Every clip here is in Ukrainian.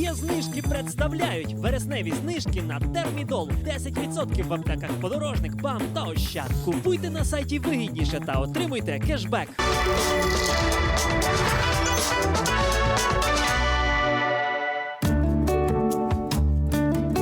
Є знижки представляють вересневі знижки на термідол. 10% в аптеках подорожник, бам та ощад. Купуйте на сайті вигідніше та отримуйте кешбек.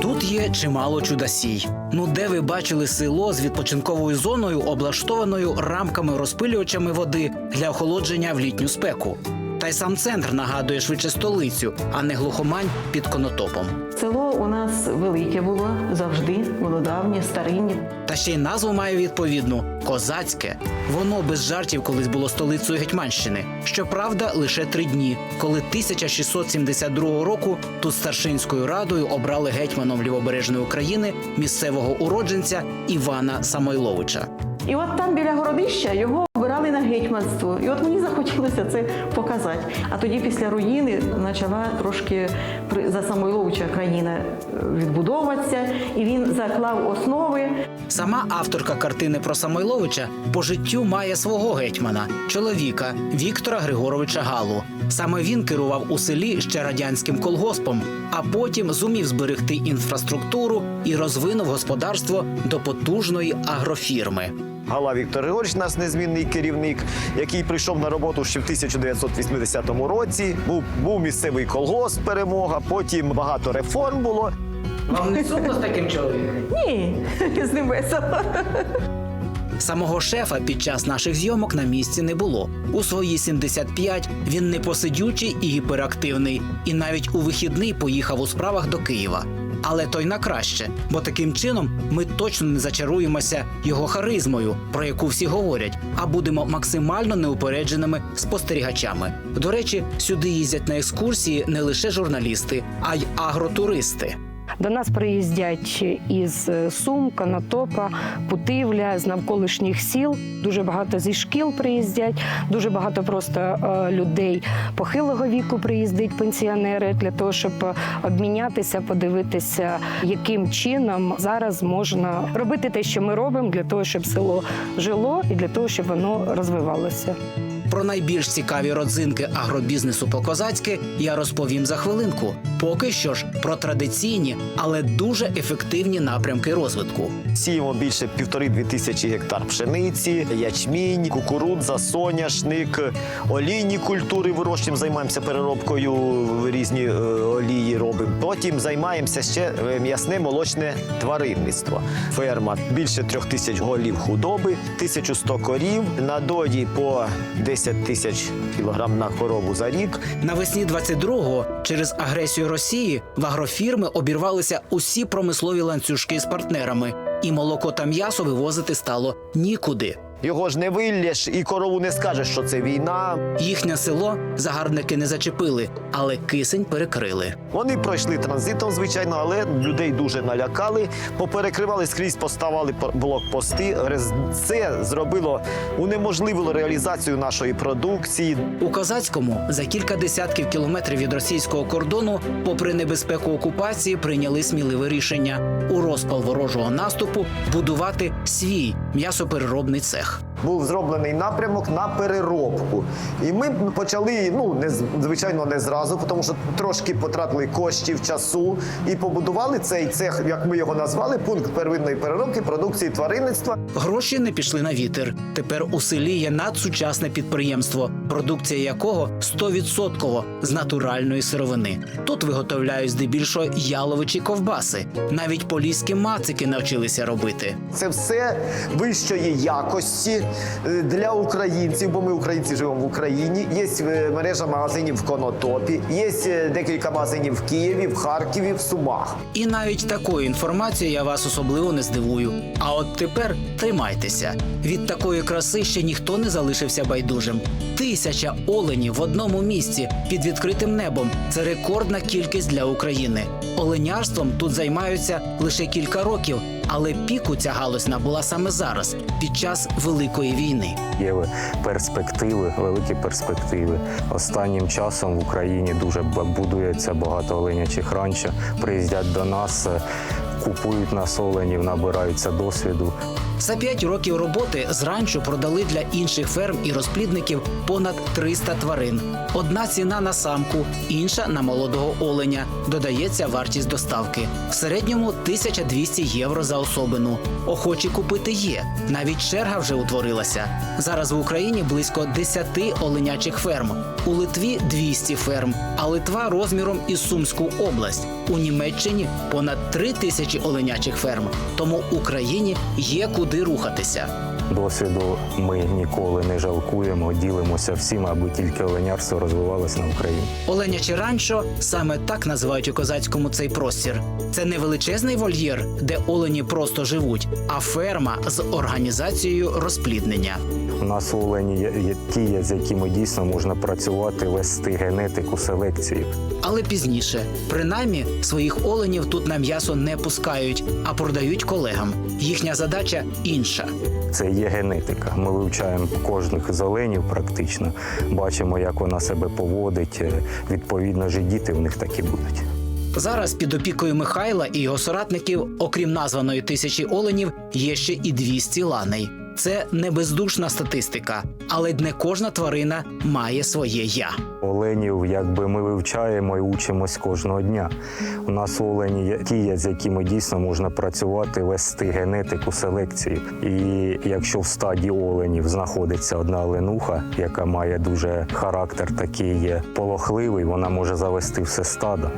Тут є чимало чудасій. Ну де ви бачили село з відпочинковою зоною, облаштованою рамками розпилювачами води для охолодження в літню спеку. Та й сам центр нагадує швидше столицю, а не глухомань під конотопом. Село у нас велике було завжди, було давнє, старинне. Та ще й назву має відповідну козацьке. Воно без жартів колись було столицею Гетьманщини. Щоправда, лише три дні, коли 1672 року тут старшинською радою обрали гетьманом лівобережної України місцевого уродженця Івана Самойловича. І от там біля городища його обирали на гетьманство. І от мені захотілося це показати. А тоді після руїни почала трошки за Самойловича країна е, відбудовуватися, і він заклав основи. Сама авторка картини про Самойловича по життю має свого гетьмана, чоловіка Віктора Григоровича Галу. Саме він керував у селі ще радянським колгоспом, а потім зумів зберегти інфраструктуру і розвинув господарство до потужної агрофірми. Гала Віктор Григорович, наш незмінний керівник, який прийшов на роботу ще в 1980 році. Був, був місцевий колгосп перемога, потім багато реформ було. Вам не сумно з таким чоловіком? Ні, з ним весело. Самого шефа під час наших зйомок на місці не було. У свої 75 він непосидючий і гіперактивний, і навіть у вихідний поїхав у справах до Києва. Але то й на краще, бо таким чином ми точно не зачаруємося його харизмою, про яку всі говорять, а будемо максимально неупередженими спостерігачами. До речі, сюди їздять на екскурсії не лише журналісти, а й агротуристи. До нас приїздять із Сум, Конотопа, Путивля, з навколишніх сіл. Дуже багато зі шкіл приїздять, дуже багато просто е, людей похилого віку приїздять, пенсіонери, для того, щоб обмінятися, подивитися, яким чином зараз можна робити те, що ми робимо, для того, щоб село жило і для того, щоб воно розвивалося. Про найбільш цікаві родзинки агробізнесу по-козацьки я розповім за хвилинку. Поки що ж про традиційні, але дуже ефективні напрямки розвитку. Сіємо більше півтори-дві тисячі гектар пшениці, ячмінь, кукурудза, соняшник, олійні культури вирощуємо, займаємося переробкою, різні е, олії робимо. Потім займаємося ще е, м'ясне молочне тваринництво. Ферма більше трьох тисяч голів худоби, 1100 корів, на доді по 10 тисяч кілограм на корову за рік. Навесні 22-го через агресію Росії в агрофірми обірвалися усі промислові ланцюжки з партнерами, і молоко та м'ясо вивозити стало нікуди. Його ж не виллєш і корову не скажеш, що це війна. Їхнє село загарбники не зачепили, але кисень перекрили. Вони пройшли транзитом, звичайно, але людей дуже налякали, поперекривали скрізь, поставали по- блокпости. Це зробило унеможливило реалізацію нашої продукції. У Козацькому за кілька десятків кілометрів від російського кордону, попри небезпеку окупації, прийняли сміливе рішення у розпал ворожого наступу будувати свій м'ясопереробний цех. Був зроблений напрямок на переробку. І ми почали, ну не звичайно, не зразу, тому що трошки потратили коштів, часу і побудували цей цех, як ми його назвали, пункт первинної переробки продукції тваринництва. Гроші не пішли на вітер. Тепер у селі є надсучасне підприємство, продукція якого 100% з натуральної сировини. Тут виготовляють здебільшого яловичі ковбаси. Навіть поліські мацики навчилися робити. Це все вищої якості для українців, бо ми українці живемо в Україні. Є е, мережа магазинів в Конотопі, є е, декілька магазинів в Києві, в Харкові, в Сумах. І навіть такою інформацією я вас особливо не здивую. А от тепер тримайтеся. Від такої краси ще ніхто не залишився байдужим. Тисяча оленів в одному місці під відкритим небом це рекордна кількість для України. Оленярством тут займаються лише кілька років, але піку ця галузь набула саме зараз, під час великої війни. Є перспективи, великі перспективи. Останнім часом в Україні дуже будується багато оленячих ранчо. Приїздять до нас, е, купують нас оленів, набираються досвіду. За 5 років роботи з ранчо продали для інших ферм і розплідників понад 300 тварин. Одна ціна на самку, інша на молодого оленя. Додається вартість доставки. В середньому 1200 євро за особину. Охочі купити є. Навіть черга вже утворилася. Зараз в Україні близько 10 оленячих ферм. У Литві 200 ферм, а Литва розміром із Сумську область. У Німеччині понад 3 тисячі оленячих ферм. Тому Україні є куди рухатися. Досвіду ми ніколи не жалкуємо, ділимося всім, аби тільки оленярство розвивалося на Україні. Оленяче ранчо саме так називають у козацькому цей простір. Це не величезний вольєр, де олені просто живуть, а ферма з організацією розпліднення. У нас олені є ті, з якими дійсно можна працювати, вести генетику, селекцію. Але пізніше, принаймні, своїх оленів тут на м'ясо не пускають, а продають колегам. Їхня задача інша. Це є генетика. Ми вивчаємо кожних з оленів практично, бачимо, як вона себе поводить. Е, Відповідно ж, і діти в них такі будуть. Зараз під опікою Михайла і його соратників, окрім названої тисячі оленів, є ще і 200 ланей. Це не бездушна статистика, але не кожна тварина має своє я. Оленів, якби ми вивчаємо і учимось кожного дня. У нас олені є з якими дійсно можна працювати, вести генетику, селекцію. І якщо в стаді оленів знаходиться одна оленуха, яка має дуже характер такий полохливий, вона може завести все стадо.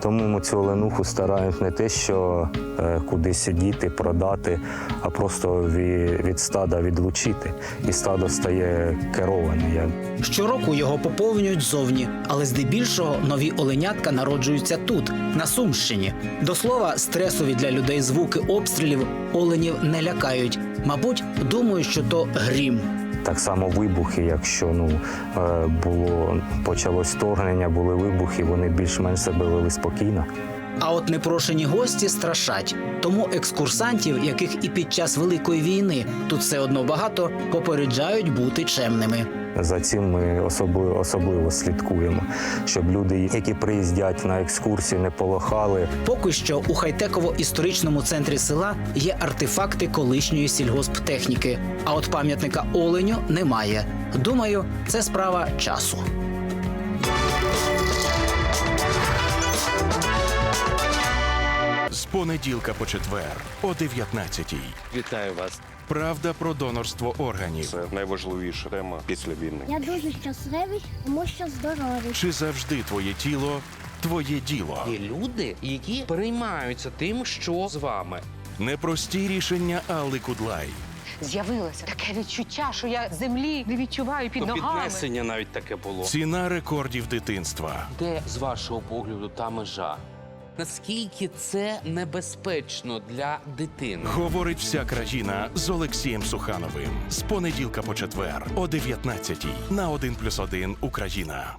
Тому ми цю оленуху стараємось не те, що е, кудись сидіти, продати, а просто від, стада відлучити. І стадо стає кероване. Щороку його поповнюють зовні, але здебільшого нові оленятка народжуються тут, на Сумщині. До слова, стресові для людей звуки обстрілів оленів не лякають. Мабуть, думають, що то грім. Так само вибухи, якщо ну е, було почалось вторгнення, були вибухи, вони більш-менш себе вели спокійно. А от непрошені гості страшать. Тому екскурсантів, яких і під час великої війни тут все одно багато, попереджають бути чемними. За цим ми особливо особливо слідкуємо, щоб люди, які приїздять на екскурсії, не полохали. Поки що у хай-теково-історичному центрі села є артефакти колишньої сільгосптехніки, а от пам'ятника оленю немає. Думаю, це справа часу. Понеділка по четвер о 19-й. Вітаю вас. Правда про донорство органів. Це найважливіша тема після війни. Я дуже щасливий, тому що здоровий. Чи завжди твоє тіло твоє діло? Є люди, які переймаються тим, що з вами. Непрості рішення Алли Кудлай. З'явилося таке відчуття, що я землі не відчуваю під То ногами. піднесення навіть таке було. Ціна рекордів дитинства. Де з вашого погляду та межа? Наскільки це небезпечно для дитини? Говорить вся країна з Олексієм Сухановим. З понеділка по четвер о 19-й на 1+,1 Україна.